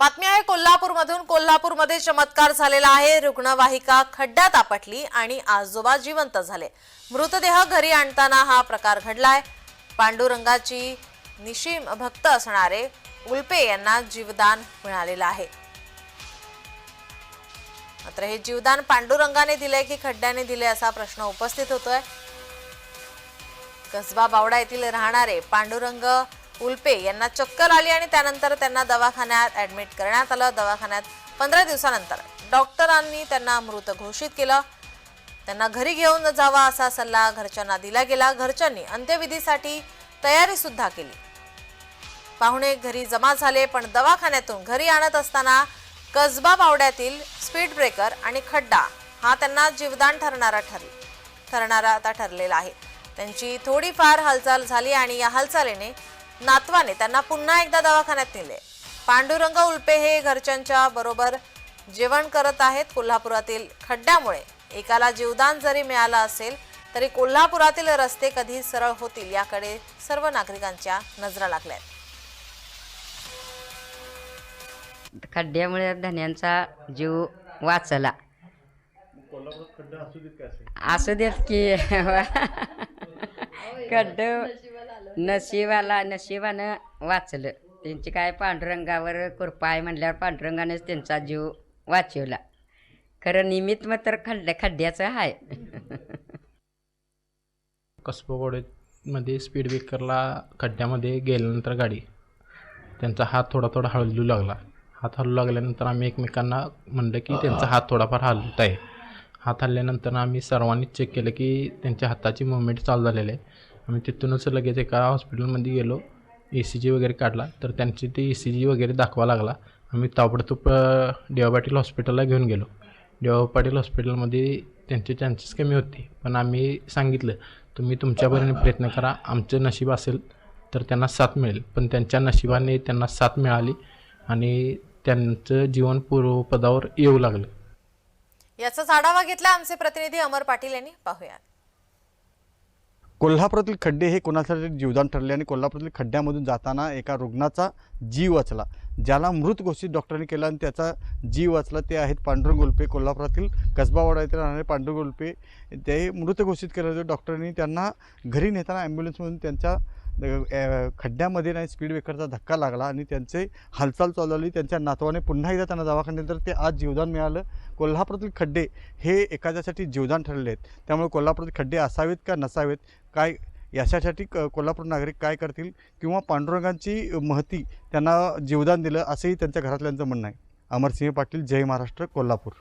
बातमी आहे कोल्हापूरमधून. कोल्हापूरमध्ये चमत्कार झालेला आहे. रुग्णवाहिका खड्ड्यात आपटली आणि आजोबा जिवंत झाले. मृतदेह घरी आणताना हा प्रकार घडलाय. पांडुरंगाची निशीम भक्त असणारे उल्पे यांना जीवदान मिळालेलं आहे. मात्र हे जीवदान पांडुरंगाने दिले की खड्ड्याने दिले असा प्रश्न उपस्थित होतोय. कसबा बावडा येथील राहणारे पांडुरंग उल्पे यांना चक्कर आली आणि त्यानंतर त्यांना दवाखान्यात ऍडमिट करण्यात आलं. दवाखान्यात पंधरा दिवसानंतर डॉक्टरांनी त्यांना मृत घोषित केलं. त्यांना घरी घेऊन जावा असा सल्ला घरच्यांना दिला गेला. घरच्यांनी अंत्यविधीसाठी तयारी सुद्धा केली. पाहुणे घरी जमा झाले पण दवाखान्यातून घरी आणत असताना कसबा बावड्यातील स्पीड ब्रेकर आणि खड्डा हा त्यांना जीवदान ठरणारा ठरले ठरणारा आता ठरलेला आहे. त्यांची थोडीफार हालचाल झाली आणि या हालचालीने नातवाने त्यांना पुन्हा एकदा दवाखान्यात नेले. पांडुरंग उल्पे हे घरच्यांच्या बरोबर जेवण करत आहेत. कोल्हापुरातील खड्ड्यामुळे एकाला जीवदान जरी मिळालं असेल तरी कोल्हापुरातील रस्ते कधी सरळ होतील याकडे सर्व नागरिकांच्या नजरा लागल्या आहेत. खड्ड्यामुळे धन्यांचा जीव वाचला. असू? देत की खड्ड नशिबाला नशिबानं वाचलं. त्यांची काय पांडुरंगावर कृपा आहे म्हणल्यावर पांडुरंगानेच त्यांचा जीव वाचवला. खरं निमित्त मात्र खड्ड्या खड्ड्याचं आहे. कसबोगोडेमध्ये स्पीड ब्रेकरला खड्ड्यामध्ये गेल्यानंतर गाडी. त्यांचा हात थोडा थोडा हलू लागला. हात हलू लागल्यानंतर आम्ही एकमेकांना म्हणलं की त्यांचा हात थोडाफार हलत आहे. हात हल्ल्यानंतर आम्ही सर्वांनी चेक केलं की त्यांच्या हाताची मुवमेंट चालू झालेली आहे. आम्ही तिथूनच लगेच एका हॉस्पिटलमध्ये गेलो. ए सी जी वगैरे काढला. तर त्यांची ती ए सी जी वगैरे दाखवा लागला. आम्ही ताबडतोब डी पाटील हॉस्पिटलला घेऊन गेलो. डी पाटील हॉस्पिटलमध्ये त्यांचे चान्सेस कमी होते. पण आम्ही सांगितलं तुम्ही तुमच्यापर्यंत प्रयत्न करा. आमचं नशीब असेल तर त्यांना साथ मिळेल. पण त्यांच्या नशिबाने त्यांना साथ मिळाली आणि त्यांचं जीवन पूर्वपदावर येऊ लागलं. याचाच आढावा घेतला आमचे प्रतिनिधी अमर पाटील यांनी. पाहूयात. कोल्हापुरातील खड्डे हे कोणासाठी जीवदान ठरले आणि कोल्हापुरातील खड्ड्यामधून जाताना एका रुग्णाचा जीव वाचला ज्याला मृत घोषित डॉक्टरांनी केला आणि त्याचा जीव वाचला. ते आहेत पांडुरंग उल्पे. कोल्हापुरातील कसबावाडा येथे राहणारे पांडुरंग उल्पे ते मृत घोषित केले होते डॉक्टरांनी. त्यांना घरी नेताना ॲम्ब्युलन्समधून त्यांच्या खड्ड्यामध्ये नाही स्पीड ब्रेकरचा धक्का लागला आणि त्यांचे हालचाल चालवली त्यांच्या नातवाने पुन्हा एकदा त्यांना दवाखान्यात तर ते आज जीवदान मिळालं. कोल्हापुरातील खड्डे हे एखाद्यासाठी जीवदान ठरले आहेत. त्यामुळे कोल्हापुरातील खड्डे असावेत का नसावेत? काय याच्यासाठी क कोल्हापूर नागरिक काय करतील? किंवा पांडुरंगांची महती त्यांना जीवदान दिलं असंही त्यांच्या घरातल्यांचं म्हणणं आहे. अमरसिंह पाटील जय महाराष्ट्र कोल्हापूर.